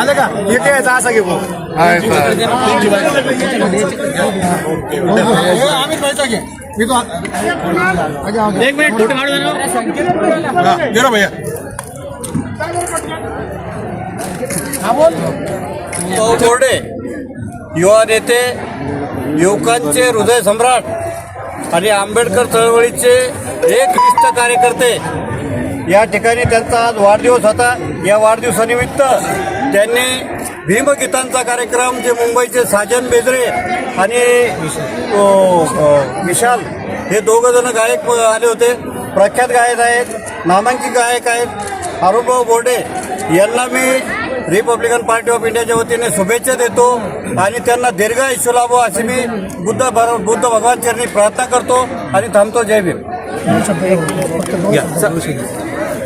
आलं का? एक यायचा असा घे भाऊ आम्ही पैसा घे. मी तो एक मिनिट फोटो काढू देणार दे ना भैया. भाऊ बोर्डे युवा नेते युवकांचे हृदय सम्राट आणि आंबेडकर चळवळीचे एक निष्ठ कार्यकर्ते. या ठिकाणी त्यांचा आज वाढदिवस होता. या वाढदिवसानिमित्त त्यांनी भीमगीतांचा कार्यक्रम जे मुंबईचे साजन बेजरे आणि विशाल हे दोघं जण गायक आले होते. प्रख्यात गायक आहेत नामांकित गायक आहेत. अरुणभाऊ बोर्डे यांना मी रिपब्लिकन पार्टी ऑफ इंडियाच्या वतीने शुभेच्छा देतो आणि त्यांना दीर्घ आयुष्य लाभो अशी मी बुद्ध भर- बुद्ध भगवान चरणी प्रार्थना करतो आणि थांबतो. जय भीम.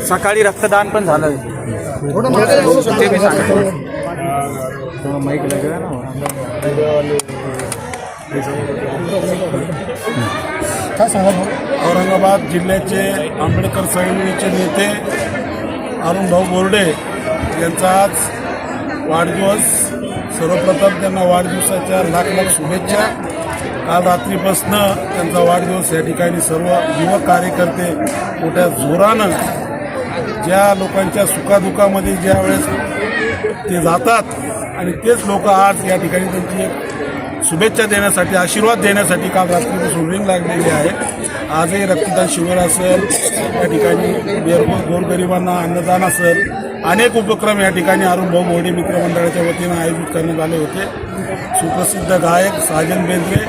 सकाळी रक्तदान पण झालं. ते मी सांगतो काय सांगा औरंगाबाद जिल्ह्याचे आंबेडकर चळवळीचे नेते अरुणभाऊ बोर्डे यांचा आज वाढदिवस. सर्वप्रथम त्यांना वाढदिवसाच्या लाख लाख शुभेच्छा. काल रात्रीपासनं त्यांचा वाढदिवस या ठिकाणी सर्व युवक कार्यकर्ते मोठ्या जोरानं ज्या लोकांच्या सुखादुखामध्ये ज्या वेळेस ते जातात आणि तेच लोक आज या ठिकाणी त्यांची एक शुभेच्छा देण्यासाठी आशीर्वाद देण्यासाठी काल रात्रीपासून रिंग लागलेली आहे. आजही रक्तदान शिबिर असेल या ठिकाणी बेरगोर गोरगरिबांना अन्नदान असेल. अनेक उपक्रम या ठिकाणी अरुण भाऊ मोडे मित्रमंडळाच्या वतीनं आयोजित करण्यात आले होते. सुप्रसिद्ध गायक साजन बेंद्रे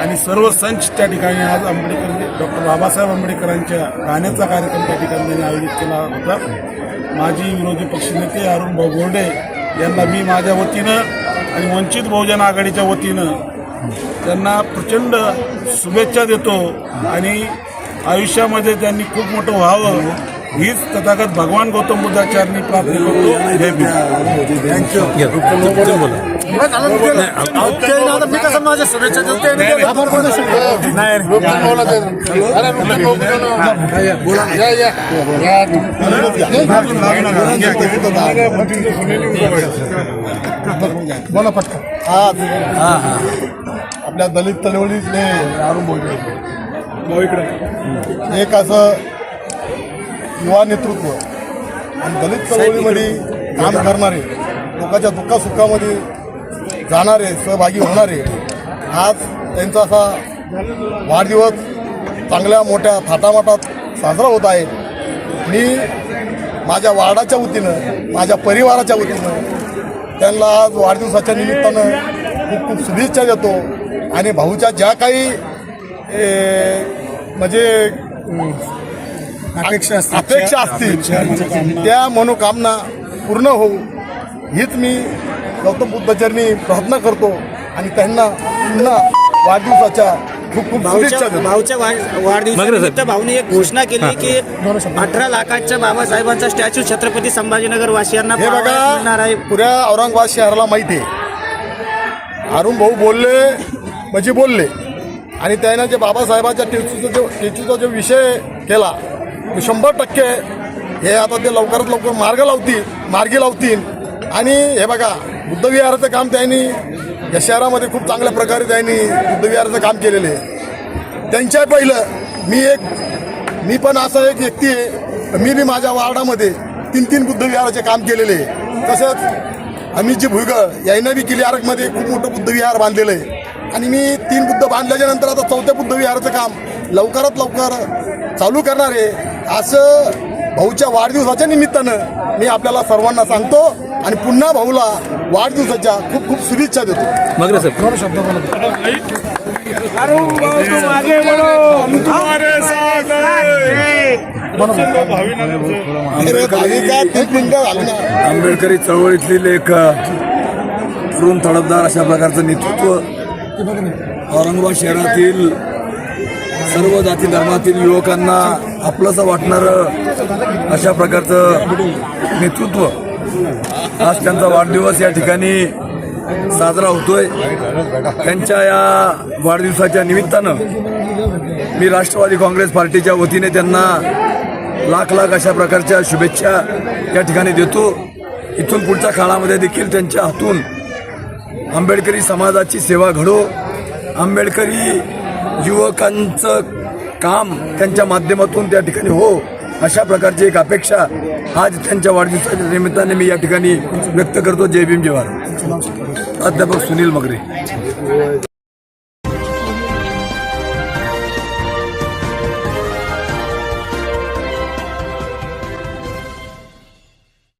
आणि सर्व संच त्या ठिकाणी आज आंबेडकर डॉक्टर बाबासाहेब आंबेडकरांच्या गाण्याचा कार्यक्रम त्या ठिकाणी त्यांनी आयोजित केला होता. माजी विरोधी पक्षनेते अरुण भाऊ गोर्डे यांना मी माझ्या वतीनं आणि वंचित बहुजन आघाडीच्या वतीनं त्यांना प्रचंड शुभेच्छा देतो. आणि आयुष्यामध्ये त्यांनी खूप मोठं व्हावं. हीच तथागत भगवान गौतम बुद्धाचार्यांनी प्रार्थना करतो. शुभेच्छा बोला. पटकन. आज आपल्या दलित चळवळीतले अरुण बोलले एक असं युवा नेतृत्व आणि दलित चळवळीमध्ये काम करणारे लोकांच्या दुःखासुखामध्ये जाणारे सहभागी होणारे आज त्यांचा असा वाढदिवस चांगल्या मोठ्या थाटामाटात साजरा होत आहे. मी माझ्या वार्डाच्या वतीनं माझ्या परिवाराच्या वतीनं त्यांना आज वाढदिवसाच्या निमित्तानं खूप खूप शुभेच्छा देतो. आणि भाऊच्या ज्या काही म्हणजे अपेक्षा अपेक्षा असतील. त्या मनोकामना पूर्ण होऊ हीच मी गौतम बुद्धचरणी प्रार्थना करतो आणि त्यांना पुन्हा वाढदिवसाच्या खूप खूप शुभेच्छा भाऊच्या भाऊच्या वाढ- वाढदिवसानिमित्त भाऊने एक घोषणा केली की अठरा लाखाच्या बाबासाहेबांचा स्टॅच्यू छत्रपती संभाजीनगर वासियांना हे बघा आहे. पुऱ्या औरंगाबाद शहराला माहिती आहे. अरुण भाऊ बोलले म्हणजे बोलले. आणि त्यानं जे बाबासाहेबांच्या टेचूचा जो टेचूचा जो विषय केला शंभर टक्के हे आता ते लवकरात लवकर मार्ग लावतील मार्गी लावतील. आणि हे बघा बुद्धविहाराचं काम त्यांनी या शहरामध्ये खूप चांगल्या प्रकारे त्यांनी बुद्धविहाराचं काम केलेलं आहे. त्यांच्या पहिलं मी एक मी पण असा एक व्यक्ती आहे. मी बी माझ्या वार्डामध्ये तीन तीन बुद्धविहाराचे काम केलेले आहे. तसंच अमितजी भुईगळ यांना बी किल्ले खूप मोठं बुद्धविहार बांधलेलं आहे. आणि मी तीन बुद्ध बांधल्याच्या नंतर आता चौथ्या बुद्धविहाराचं काम लवकरात लवकर चालू करणार आहे. असं भाऊच्या वाढदिवसाच्या निमित्तानं मी आपल्याला सर्वांना सांगतो आणि पुन्हा भाऊला वाढदिवसाच्या खूप खूप शुभेच्छा देतो. मग आंबेडकरी चळवळीतली लेख तरुण तडफदार अशा प्रकारचं नेतृत्व औरंगाबाद शहरातील सर्व जाती धर्मातील युवकांना आपलंसं वाटणारं अशा प्रकारचं नेतृत्व आज त्यांचा वाढदिवस या ठिकाणी साजरा होतोय. त्यांच्या या वाढदिवसाच्या निमित्तानं मी राष्ट्रवादी काँग्रेस पार्टीच्या वतीने त्यांना लाख लाख अशा प्रकारच्या शुभेच्छा या ठिकाणी देतो. इथून पुढच्या काळामध्ये देखील त्यांच्या हातून आंबेडकरी समाजाची सेवा घडो. आंबेडकरी युवकांचं काम त्यांच्या माध्यमातून त्या ठिकाणी हो अशा प्रकारची एक अपेक्षा आज त्यांच्या वाढदिवसाच्या निमित्ताने मी या ठिकाणी व्यक्त करतो. जय भीम जय अध्यापक प्राध्यापक सुनील मगरे.